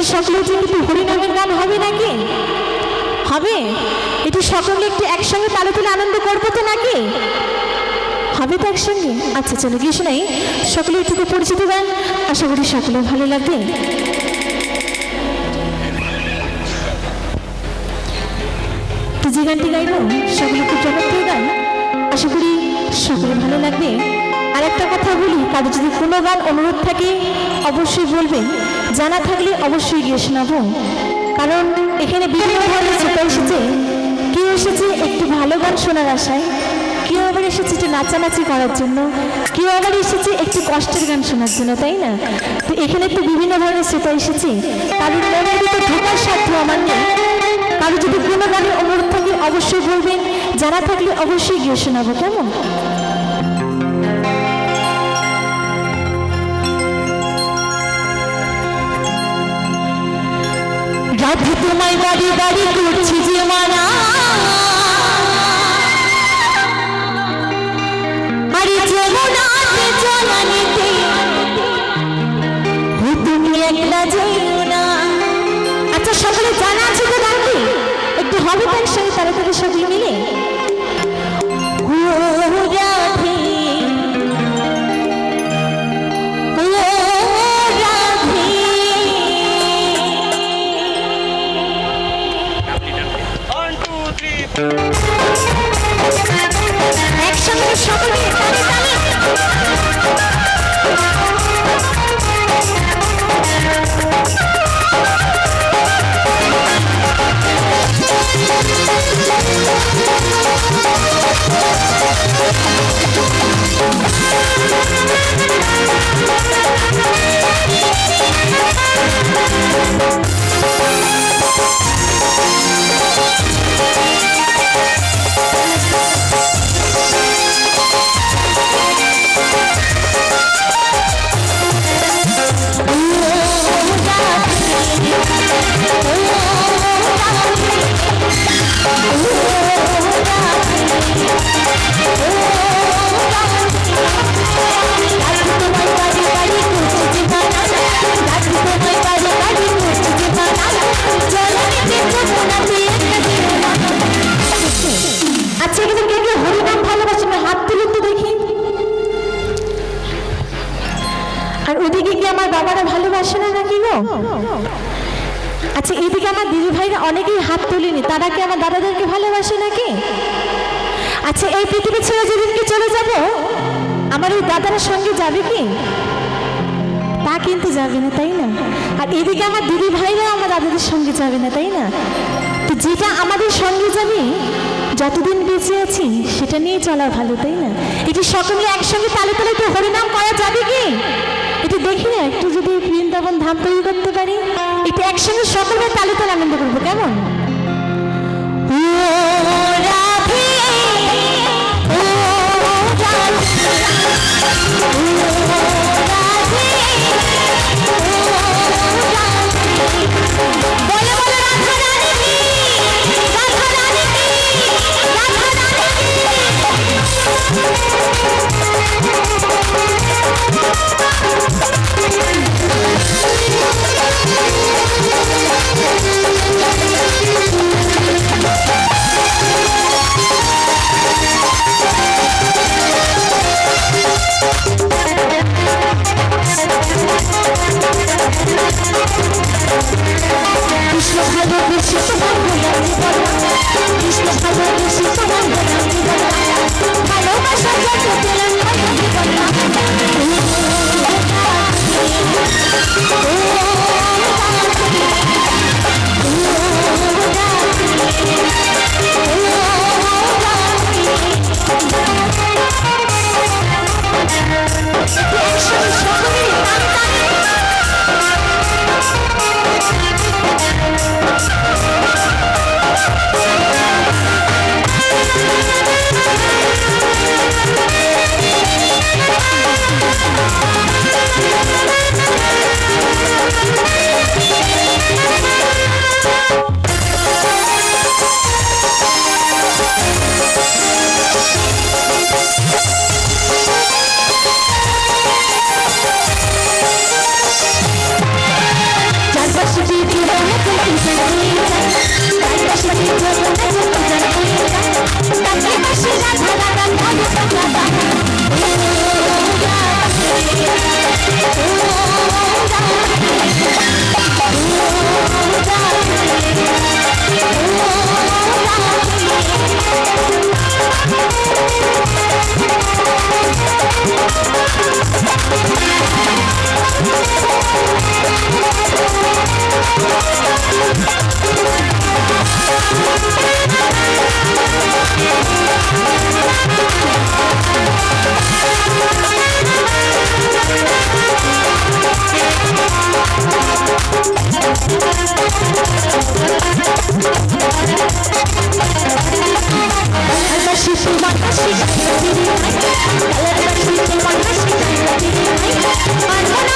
একসাথে সকলে যে একটু হরিনামের গান হবে নাকি? হবে? এটি সকলে একটু একসঙ্গে তালে তুলে আনন্দ করব তো নাকি? হবে তো একসঙ্গে? আচ্ছা চলো গিয়ে শোনাই। সকলে একটু পরিচিত গান। আশা করি সকলে ভালো লাগবে। যে গানটি গাইব, সকলে খুব জনপ্রিয় গান। আশা করি সকলে ভালো লাগবে। আর একটা কথা বলি কারও যদি কোনো গান অনুরোধ থাকে, অবশ্যই বলবেন। জানা থাকলে অবশ্যই গিয়ে শোনাবো। কারণ এখানে বিভিন্ন ধরনের শ্রোতা এসেছে। কেউ এসেছে একটু ভালো গান শোনার আশায়। কেউ আবার এসেছে একটু নাচানাচি করার জন্য। কেউ আবার এসেছে একটু কষ্টের গান শোনার জন্য, তাই না? তো এখানে তো বিভিন্ন ধরনের শ্রোতা এসেছে। কারোর মনের ভিতরে ঢোকার সাধ্য আমার নেই। কারও যদি কোনো গানের অনুরোধ থাকে, অবশ্যই বলবেন। জানা থাকলে অবশ্যই গিয়ে শোনাবো, কেমন? বাড়ি বাড়ি করছি যে মানা। আরে যমুনাতে জলানিতে ও তুমি একলা যেও three. একসঙ্গে আর ওদিকে কি আমার বাবারা ভালোবাসে না নাকি গো? আচ্ছা এদিকে আমার দিদি ভাইরা অনেকেই হাত তুলেনি। তারা কি আমার দাদাদেরকে ভালোবাসে নাকি? আচ্ছা এই পৃথিবী ছেড়ে যেদিনকে চলে যাব? আমার ওই দাদারা সঙ্গে যাবে কি? তা কিন্তু যাবে না, তাই না? আর এদিকে আমার দিদি ভাইরা আমার দাদাদের সঙ্গে যাবে না, তাই না? তো যেটা আমাদের সঙ্গে যাবে, যতদিন বেঁচে আছি, সেটা নিয়ে চলা ভালো, তাই না? এটি সকলে একসঙ্গে তালে তালে একটু হরিনাম করা যাবে কি? এটি দেখি না, একটু যদি বৃন্দাবন ধাম তৈরি করতে পারি। একটু একসঙ্গে সকলে তালে তালে আনন্দ করব, কেমন? One, one,